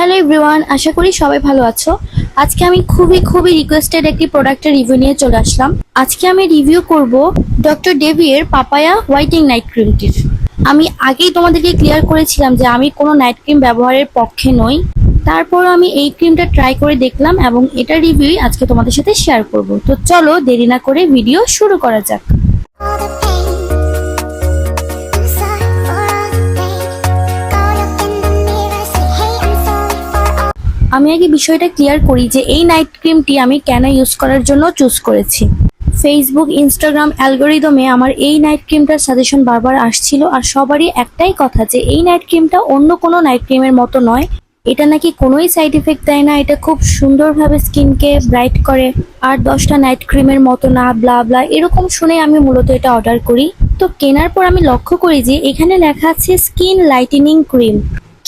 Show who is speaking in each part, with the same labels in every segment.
Speaker 1: Hello everyone আশা করি সবাই ভালো আছো। আজকে আমি খুবই খুবই রিকোয়েস্টেড একটি প্রোডাক্টের রিভিউ নিয়ে চলে আসলাম। আজকে আমি রিভিউ করব ডক্টর ডেভিয়ের পাপায়া হোয়াইটিং নাইট ক্রিমটির আমি আগেই তোমাদেরকে ক্লিয়ার করেছিলাম যে আমি কোনো নাইট ক্রিম ব্যবহারের পক্ষে নই। তারপর আমি এই ক্রিমটা ট্রাই করে দেখলাম এবং এটা রিভিউই আজকে তোমাদের সাথে শেয়ার করব। তো চলো দেরি না করে ভিডিও শুরু করা যাক। আমি আগে বিষয়টা ক্লিয়ার করি যে এই নাইট ক্রিমটি আমি কেন ইউজ করার জন্য চুজ করেছি। ফেসবুক ইনস্টাগ্রাম অ্যালগোরিদমে আমার এই নাইট ক্রিমটার সাজেশন বারবার আসছিল আর সবারই একটাই কথা যে এই নাইট ক্রিমটা অন্য কোনো নাইট ক্রিমের মতো নয়। এটা নাকি কোনোই সাইড এফেক্ট দেয় না, এটা খুব সুন্দরভাবে স্কিনকে ব্রাইট করে। আর দশটা নাইট ক্রিমের মতো না ব্লা ব্লা এরকম শুনে আমি মূলত এটা অর্ডার করি। তো কেনার পর আমি লক্ষ্য করি যে এখানে লেখা আছে স্কিন লাইটেনিং ক্রিম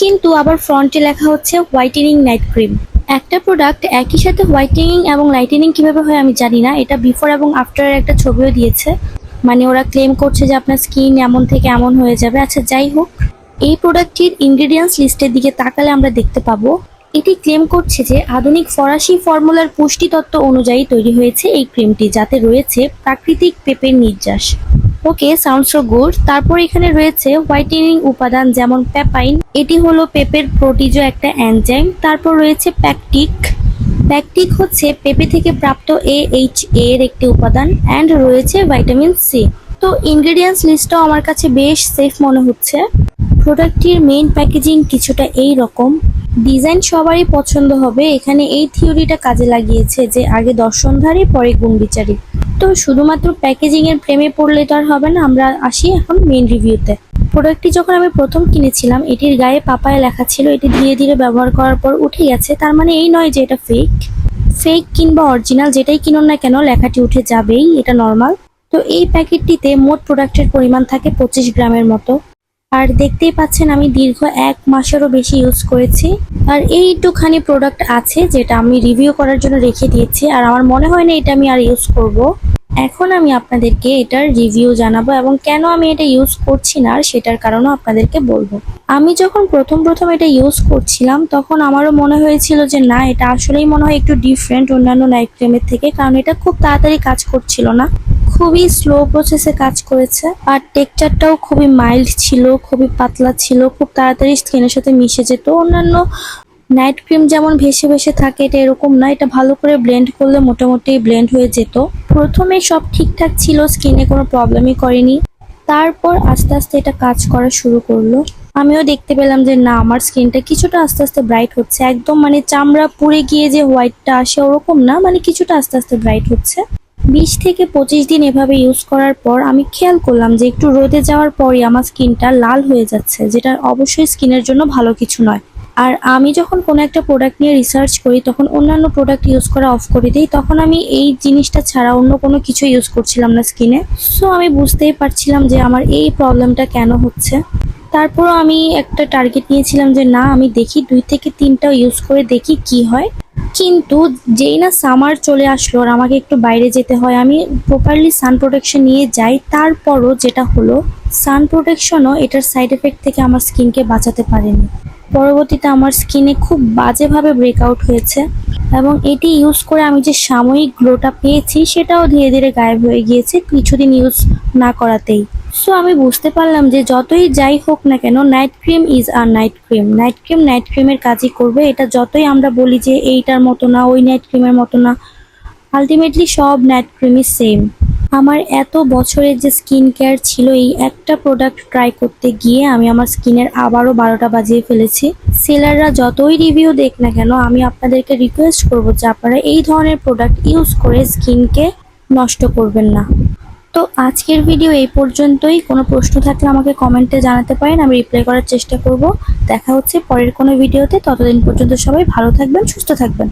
Speaker 1: কিন্তু আবার ফ্রন্টে লেখা হচ্ছে হোয়াইটেনিং নাইট ক্রিম। একটা প্রোডাক্ট একই সাথে হোয়াইটেনিং এবং লাইটেনিং কীভাবে হয় আমি জানি না। এটা বিফোর এবং আফটারের একটা ছবিও দিয়েছে। মানে ওরা ক্লেম করছে যে আপনার স্কিন এমন থেকে এমন হয়ে যাবে। আচ্ছা যাই হোক, এই প্রোডাক্টটির ইনগ্রেডিয়েন্টস লিস্টের দিকে তাকালে আমরা দেখতে পাবো। এটি ক্লেম করছে যে আধুনিক ফরাসি ফর্মুলার পুষ্টি তত্ত্ব অনুযায়ী তৈরি হয়েছে এই ক্রিমটি যাতে রয়েছে প্রাকৃতিক পেপের নির্যাস। ওকে সাউন্ড সো গুড তারপর এখানে রয়েছে হোয়াইটেনিং উপাদান যেমন প্যাপাইন এটি হলো পেপের প্রোটিজ একটা এনজাইম তারপর রয়েছে প্যাকটিক প্যাকটিক হচ্ছে পেপে থেকে প্রাপ্ত এ এইচ এর একটি উপাদান অ্যান্ড রয়েছে ভাইটামিন সি তো ইনগ্রেডিয়েন্টস লিস্টটাও আমার কাছে বেশ সেফ মনে হচ্ছে। প্রোডাক্টটির মেইন প্যাকেজিং কিছুটা এই রকম। ডিজাইন সবারই পছন্দ হবে। এখানে এই থিওরিটা কাজে লাগিয়েছে যে আগে দর্শনধারী পরে গুণ বিচারী তো শুধুমাত্র প্যাকেজিং এর প্রেমে পড়লে তো আর হবে না। আমরা আসি এখন মেইন রিভিউতে প্রোডাক্টটি যখন আমি প্রথম কিনেছিলাম, এটির গায়ে পাপায় লেখা ছিল। এটি ধীরে ধীরে ব্যবহার করার পর উঠে গেছে। তার মানে এই নয় যে এটা ফেক ফেক কিংবা অরিজিনাল যেটাই কিনুন না কেন, লেখাটি উঠে যাবেই। এটা নর্মাল তো এই প্যাকেটটিতে মোট প্রোডাক্টের পরিমাণ থাকে পঁচিশ গ্রামের মতো। আর দেখতেই পাচ্ছেন, আমি দীর্ঘ এক মাসেরও বেশি ইউজ করেছি। আর এই এইটুখানি প্রোডাক্ট আছে যেটা আমি রিভিউ করার জন্য রেখে দিয়েছি। আর আমার মনে হয় না এটা আমি আর ইউজ করব। এখন আমি আপনাদেরকে এটার রিভিউ জানাব এবং কেন আমি এটা ইউজ করছি না আর সেটার কারণও আপনাদেরকে বলব। আমি যখন প্রথম প্রথম এটা ইউজ করছিলাম, তখন আমারও মনে হয়েছিল যে না, এটা আসলেই মনে হয় একটু ডিফারেন্ট অন্যান্য নাইট ক্রিমের থেকে, কারণ এটা খুব তাড়াতাড়ি কাজ করছিল না। খুবই স্লো প্রসেসে কাজ করেছে, আর টেক্সচারটাও খুবই মাইল্ড ছিল, খুবই পাতলা ছিল, খুব তাড়াতাড়ি স্কিনের সাথে মিশে যেত। অন্যান্য নাইট ক্রিম যেমন ভেসে ভেসে থাকে, এটা এরকম না, এটা ভালো করে ব্লেন্ড করলে মোটামুটি ব্লেন্ড হয়ে যেত। প্রথমে সব ঠিকঠাক ছিল স্কিনে কোনো প্রবলেমই করেনি। তারপর আস্তে আস্তে এটা কাজ করা শুরু করল। আমিও দেখতে পেলাম যে না, আমার স্কিনটা কিছুটা আস্তে আস্তে ব্রাইট হচ্ছে। একদম মানে চামড়া পুড়ে গিয়ে যে হোয়াইটটা আসে ওরকম না মানে কিছুটা আস্তে আস্তে ব্রাইট হচ্ছে। বিশ থেকে পঁচিশ দিন এভাবে ইউজ করার পর আমি খেয়াল করলাম যে একটু রোদে যাওয়ার পরই আমার স্কিনটা লাল হয়ে যাচ্ছে, যেটা অবশ্যই স্কিনের জন্য ভালো কিছু নয়। আর আমি যখন কোনো একটা প্রোডাক্ট নিয়ে রিসার্চ করি, তখন অন্যান্য প্রোডাক্ট ইউজ করা অফ করে দিই, তখন আমি এই জিনিসটা ছাড়া অন্য কোনো কিছু ইউজ করছিলাম না স্কিনে সো আমি বুঝতেই পারছিলাম যে আমার এই প্রবলেমটা কেন হচ্ছে। তারপরও আমি একটা টার্গেট নিয়েছিলাম যে, না, আমি দেখি দুই থেকে তিনটা ইউজ করে দেখি কি হয়। কিন্তু যেই না সামার চলে আসলো আর আমাকে একটু বাইরে যেতে হয়, আমি প্রপারলি সান প্রোটেকশন নিয়ে যাই, তারপরও যেটা হলো সান প্রোটেকশনও এটার সাইড এফেক্ট থেকে আমার স্কিনকে বাঁচাতে পারেনি। পরবর্তীতে আমার স্কিনে খুব বাজেভাবে ব্রেকআউট হয়েছে এবং এটি ইউজ করে আমি যে সাময়িক গ্লোটা পেয়েছি সেটাও ধীরে ধীরে গায়েব হয়ে গিয়েছে কিছুদিন ইউজ না করাতেই। সো আমি বুঝতে পারলাম যে যতই যাই হোক না কেন night cream is R night cream night cream night ক্রিমের কাজই করবে। এটা যতই আমরা বলি যে এইটার মতো না, ওই নাইট ক্রিমের মতো না। আলটিমেটলি সব নাইট ক্রিমই সেম আমার এত বছরের যে স্কিন কেয়ার ছিল, এই একটা প্রোডাক্ট ট্রাই করতে গিয়ে আমি আমার স্কিনের আবারও বারোটা বাজিয়ে ফেলেছি। সেলাররা যতই রিভিউ দেখ না কেন, আমি আপনাদেরকে রিকোয়েস্ট করব যে আপনারা এই ধরনের প্রোডাক্ট ইউজ করে স্কিনকে নষ্ট করবেন না। তো আজকের ভিডিও এই পর্যন্তই। কোনো প্রশ্ন থাকলে আমাকে কমেন্টে জানাতে পারেন, আমি রিপ্লাই করার চেষ্টা করব। দেখা হচ্ছে পরের কোনো ভিডিওতে ততদিন পর্যন্ত সবাই ভালো থাকবেন, সুস্থ থাকবেন।